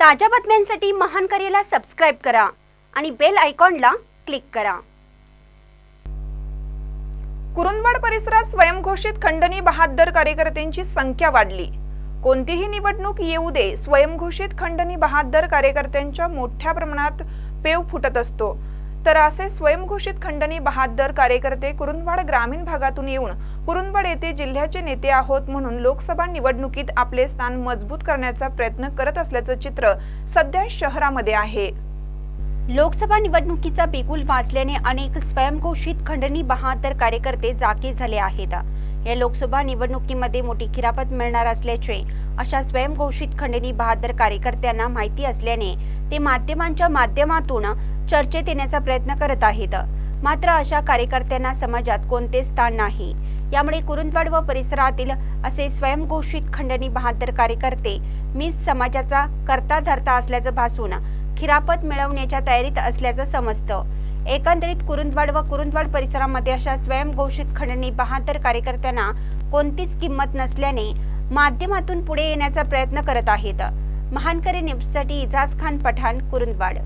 ताज्या बातम्यांसाठी महान करेला सबस्क्राईब करा आणि बेल आयकॉनला क्लिक करा. कुरुंदवाड परिसरात स्वयंघोषित खंडणी बहादर कार्यकर्त्यांची संख्या वाढली. कोणतीही निवडणूक येऊ दे स्वयंघोषित खंडणी बहादर कार्यकर्त्यांच्या मोठ्या प्रमाणात पेव फुटत असतो. तर असे स्वयंघोषित खंडणी बहादर कार्यकर्ते कुरुंदवाड ग्रामीण भागातून येऊन कुरुंदवाड येथे जिल्ह्याचे नेते आहोत म्हणून लोकसभा निवडणुकीत आपले स्थान मजबूत करण्याचा प्रयत्न करत असल्याचं चित्र सध्या शहरामध्ये आहे. लोकसभा निवडणुकीचा बिगुल वाजल्याने अनेक स्वयंघोषित खंडणी बहादर कार्यकर्ते जागे झाले आहेत. या लोकसभा निवडणुकीमध्ये मोठी खिरापत मिळणार असल्याचे अशा स्वयंघोषित खंडणी बहादर कार्यकर्त्यांना माहिती असल्याने ते माध्यमांच्या माध्यमातून चर्चेत येण्याचा प्रयत्न करत आहेत. मात्र अशा कार्यकर्त्यांना समाजात कोणते स्थान नाही. यामुळे कुरुंदवाड व परिसरातील असे स्वयंघोषित खंडणी बहादर कार्यकर्ते मीच समाजाचा करता धरता असल्याचं भासून खिरापत मिळवण्याच्या तयारीत असल्याचं समजतं. एकंदरीत कुरुंदवाड व कुरुंदवाड परिसरामध्ये अशा स्वयंघोषित खंडणी बहादर कार्यकर्त्यांना कोणतीच किंमत नसल्याने माध्यमातून पुढे येण्याचा प्रयत्न करत आहेत. महानकरी न्यूजसाठी इजाज खान पठाण कुरुंदवाड.